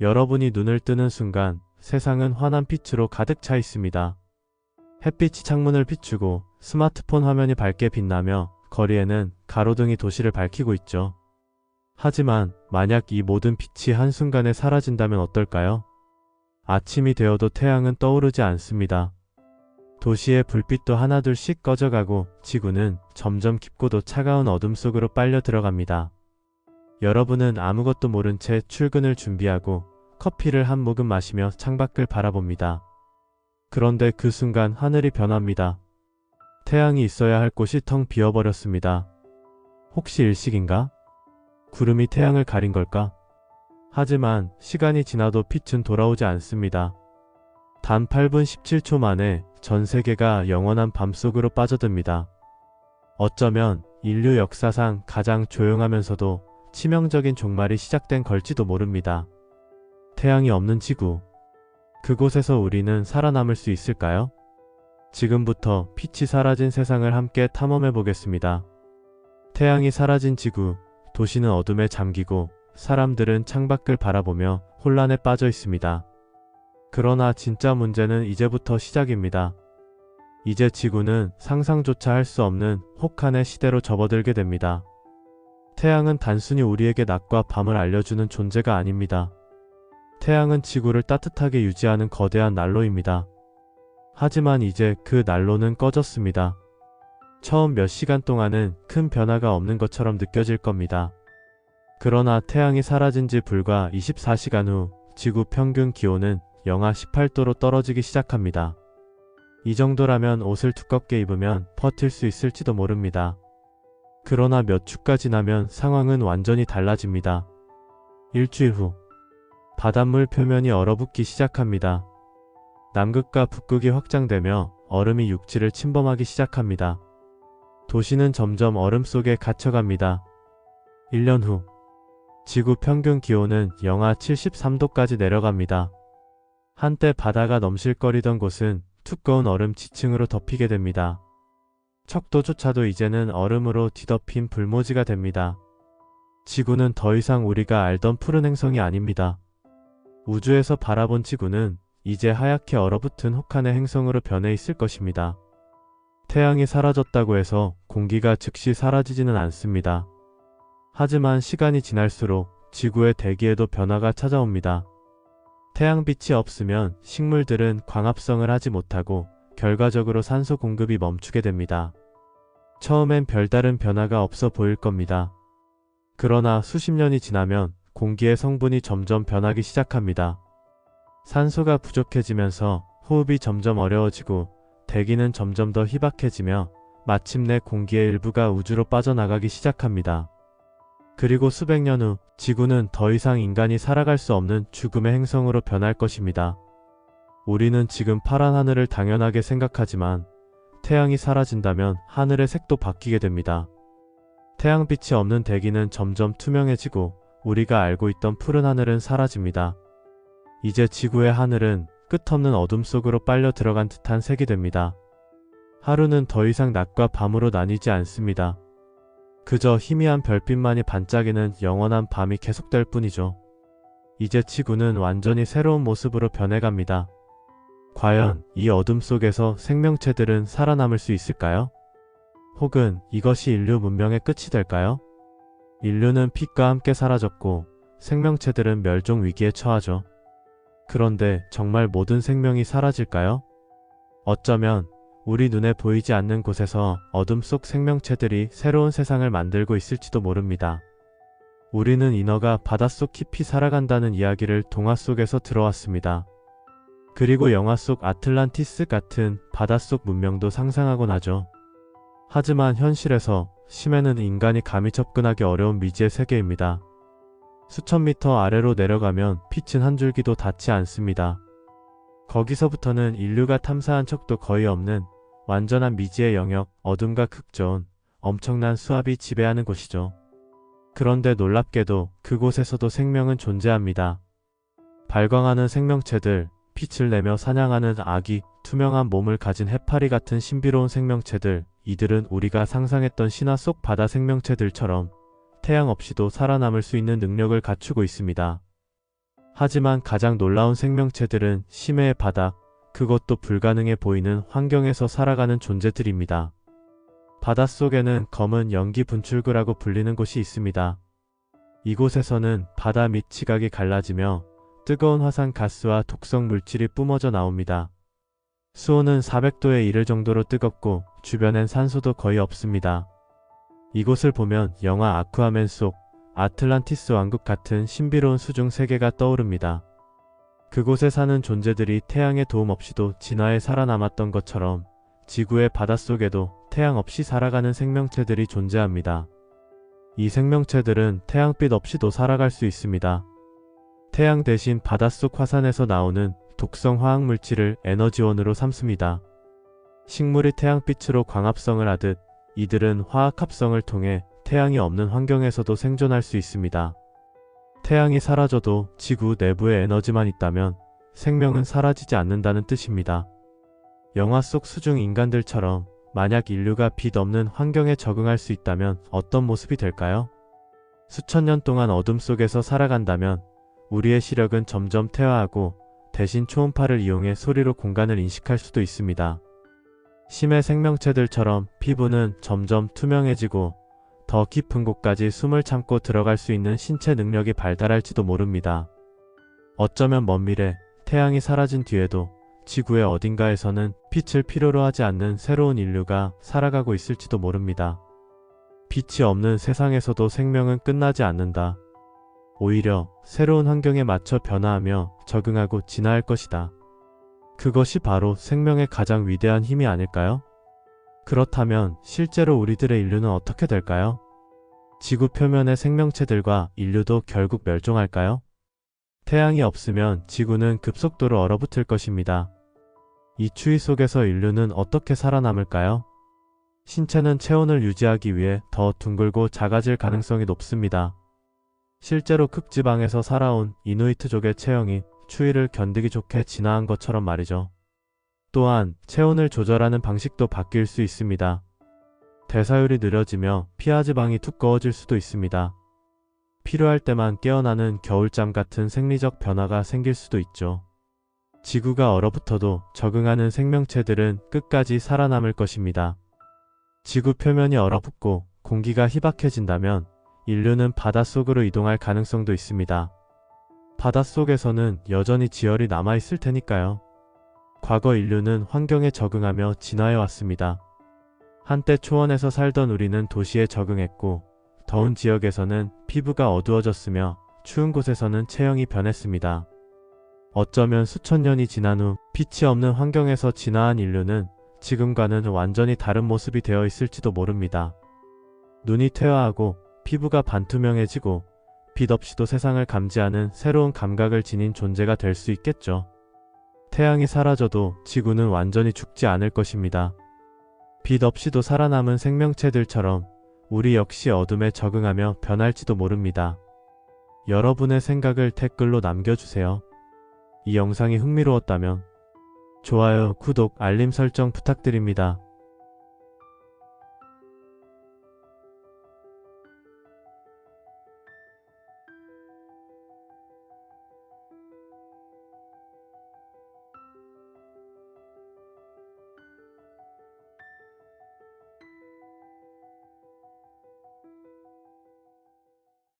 여러분이 눈을 뜨는 순간 세상은 환한 빛으로 가득 차 있습니다. 햇빛이 창문을 비추고 스마트폰 화면이 밝게 빛나며 거리에는 가로등이 도시를 밝히고 있죠. 하지만 만약 이 모든 빛이 한순간에 사라진다면 어떨까요? 아침이 되어도 태양은 떠오르지 않습니다. 도시의 불빛도 하나둘씩 꺼져가고 지구는 점점 깊고도 차가운 어둠 속으로 빨려 들어갑니다. 여러분은 아무것도 모른 채 출근을 준비하고 커피를 한 모금 마시며 창밖을 바라봅니다. 그런데 그 순간 하늘이 변합니다. 태양이 있어야 할 곳이 텅 비어버렸습니다. 혹시 일식인가? 구름이 태양을 가린 걸까? 하지만 시간이 지나도 빛은 돌아오지 않습니다. 단 8분 17초 만에 전 세계가 영원한 밤 속으로 빠져듭니다. 어쩌면 인류 역사상 가장 조용하면서도 치명적인 종말이 시작된 걸지도 모릅니다. 태양이 없는 지구. 그곳에서 우리는 살아남을 수 있을까요? 지금부터 빛이 사라진 세상을 함께 탐험해 보겠습니다. 태양이 사라진 지구, 도시는 어둠에 잠기고 사람들은 창밖을 바라보며 혼란에 빠져 있습니다. 그러나 진짜 문제는 이제부터 시작입니다. 이제 지구는 상상조차 할 수 없는 혹한의 시대로 접어들게 됩니다. 태양은 단순히 우리에게 낮과 밤을 알려주는 존재가 아닙니다. 태양은 지구를 따뜻하게 유지하는 거대한 난로입니다. 하지만 이제 그 난로는 꺼졌습니다. 처음 몇 시간 동안은 큰 변화가 없는 것처럼 느껴질 겁니다. 그러나 태양이 사라진 지 불과 24시간 후 지구 평균 기온은 영하 18도로 떨어지기 시작합니다. 이 정도라면 옷을 두껍게 입으면 버틸 수 있을지도 모릅니다. 그러나 몇 주가 지나면 상황은 완전히 달라집니다. 일주일 후 바닷물 표면이 얼어붙기 시작합니다. 남극과 북극이 확장되며 얼음이 육지를 침범하기 시작합니다. 도시는 점점 얼음 속에 갇혀갑니다. 1년 후 지구 평균 기온은 영하 73도까지 내려갑니다. 한때 바다가 넘실거리던 곳은 두꺼운 얼음 지층으로 덮이게 됩니다. 척도조차도 이제는 얼음으로 뒤덮인 불모지가 됩니다. 지구는 더 이상 우리가 알던 푸른 행성이 아닙니다. 우주에서 바라본 지구는 이제 하얗게 얼어붙은 혹한의 행성으로 변해 있을 것입니다. 태양이 사라졌다고 해서 공기가 즉시 사라지지는 않습니다. 하지만 시간이 지날수록 지구의 대기에도 변화가 찾아옵니다. 태양빛이 없으면 식물들은 광합성을 하지 못하고 결과적으로 산소 공급이 멈추게 됩니다. 처음엔 별다른 변화가 없어 보일 겁니다. 그러나 수십 년이 지나면 공기의 성분이 점점 변하기 시작합니다. 산소가 부족해지면서 호흡이 점점 어려워지고 대기는 점점 더 희박해지며 마침내 공기의 일부가 우주로 빠져나가기 시작합니다. 그리고 수백 년 후 지구는 더 이상 인간이 살아갈 수 없는 죽음의 행성으로 변할 것입니다. 우리는 지금 파란 하늘을 당연하게 생각하지만 태양이 사라진다면 하늘의 색도 바뀌게 됩니다. 태양빛이 없는 대기는 점점 투명해지고 우리가 알고 있던 푸른 하늘은 사라집니다. 이제 지구의 하늘은 끝없는 어둠 속으로 빨려 들어간 듯한 색이 됩니다. 하루는 더 이상 낮과 밤으로 나뉘지 않습니다. 그저 희미한 별빛만이 반짝이는 영원한 밤이 계속될 뿐이죠. 이제 지구는 완전히 새로운 모습으로 변해갑니다. 과연 이 어둠 속에서 생명체들은 살아남을 수 있을까요? 혹은 이것이 인류 문명의 끝이 될까요? 인류는 빛과 함께 사라졌고 생명체들은 멸종 위기에 처하죠. 그런데 정말 모든 생명이 사라질까요? 어쩌면 우리 눈에 보이지 않는 곳에서 어둠 속 생명체들이 새로운 세상을 만들고 있을지도 모릅니다. 우리는 인어가 바닷속 깊이 살아간다는 이야기를 동화 속에서 들어왔습니다. 그리고 영화 속 아틀란티스 같은 바닷속 문명도 상상하곤 하죠. 하지만 현실에서 심해는 인간이 감히 접근하기 어려운 미지의 세계입니다. 수천 미터 아래로 내려가면 빛은 한 줄기도 닿지 않습니다. 거기서부터는 인류가 탐사한 척도 거의 없는 완전한 미지의 영역, 어둠과 극존, 엄청난 수압이 지배하는 곳이죠. 그런데 놀랍게도 그곳에서도 생명은 존재합니다. 발광하는 생명체들, 빛을 내며 사냥하는 아기, 투명한 몸을 가진 해파리 같은 신비로운 생명체들, 이들은 우리가 상상했던 신화 속 바다 생명체들처럼 태양 없이도 살아남을 수 있는 능력을 갖추고 있습니다. 하지만 가장 놀라운 생명체들은 심해의 바닥, 그것도 불가능해 보이는 환경에서 살아가는 존재들입니다. 바닷속에는 검은 연기 분출구라고 불리는 곳이 있습니다. 이곳에서는 바다 밑 지각이 갈라지며 뜨거운 화산 가스와 독성 물질이 뿜어져 나옵니다. 수온은 400도에 이를 정도로 뜨겁고 주변엔 산소도 거의 없습니다. 이곳을 보면 영화 아쿠아맨 속 아틀란티스 왕국 같은 신비로운 수중 세계가 떠오릅니다. 그곳에 사는 존재들이 태양의 도움 없이도 진화에 살아남았던 것처럼 지구의 바닷속에도 태양 없이 살아가는 생명체들이 존재합니다. 이 생명체들은 태양빛 없이도 살아갈 수 있습니다. 태양 대신 바닷속 화산에서 나오는 독성 화학 물질을 에너지원으로 삼습니다. 식물이 태양빛으로 광합성을 하듯 이들은 화학 합성을 통해 태양이 없는 환경에서도 생존할 수 있습니다. 태양이 사라져도 지구 내부에 에너지만 있다면 생명은 사라지지 않는다는 뜻입니다. 영화 속 수중 인간들처럼 만약 인류가 빛 없는 환경에 적응할 수 있다면 어떤 모습이 될까요? 수천 년 동안 어둠 속에서 살아간다면 우리의 시력은 점점 퇴화하고 대신 초음파를 이용해 소리로 공간을 인식할 수도 있습니다. 심해 생명체들처럼 피부는 점점 투명해지고 더 깊은 곳까지 숨을 참고 들어갈 수 있는 신체 능력이 발달할지도 모릅니다. 어쩌면 먼 미래 태양이 사라진 뒤에도 지구의 어딘가에서는 빛을 필요로 하지 않는 새로운 인류가 살아가고 있을지도 모릅니다. 빛이 없는 세상에서도 생명은 끝나지 않는다. 오히려 새로운 환경에 맞춰 변화하며 적응하고 진화할 것이다. 그것이 바로 생명의 가장 위대한 힘이 아닐까요? 그렇다면 실제로 우리들의 인류는 어떻게 될까요? 지구 표면의 생명체들과 인류도 결국 멸종할까요? 태양이 없으면 지구는 급속도로 얼어붙을 것입니다. 이 추위 속에서 인류는 어떻게 살아남을까요? 신체는 체온을 유지하기 위해 더 둥글고 작아질 가능성이 높습니다. 실제로 극지방에서 살아온 이누이트족의 체형이 추위를 견디기 좋게 진화한 것처럼 말이죠. 또한 체온을 조절하는 방식도 바뀔 수 있습니다. 대사율이 느려지며 피하지방이 두꺼워질 수도 있습니다. 필요할 때만 깨어나는 겨울잠 같은 생리적 변화가 생길 수도 있죠. 지구가 얼어붙어도 적응하는 생명체들은 끝까지 살아남을 것입니다. 지구 표면이 얼어붙고 공기가 희박해진다면 인류는 바닷속으로 이동할 가능성도 있습니다. 바닷속에서는 여전히 지열이 남아있을 테니까요. 과거 인류는 환경에 적응하며 진화해 왔습니다. 한때 초원에서 살던 우리는 도시에 적응했고 더운 지역에서는 피부가 어두워졌으며 추운 곳에서는 체형이 변했습니다. 어쩌면 수천 년이 지난 후 빛이 없는 환경에서 진화한 인류는 지금과는 완전히 다른 모습이 되어 있을지도 모릅니다. 눈이 퇴화하고 피부가 반투명해지고 빛 없이도 세상을 감지하는 새로운 감각을 지닌 존재가 될 수 있겠죠. 태양이 사라져도 지구는 완전히 죽지 않을 것입니다. 빛 없이도 살아남은 생명체들처럼 우리 역시 어둠에 적응하며 변할지도 모릅니다. 여러분의 생각을 댓글로 남겨주세요. 이 영상이 흥미로웠다면 좋아요, 구독, 알림 설정 부탁드립니다.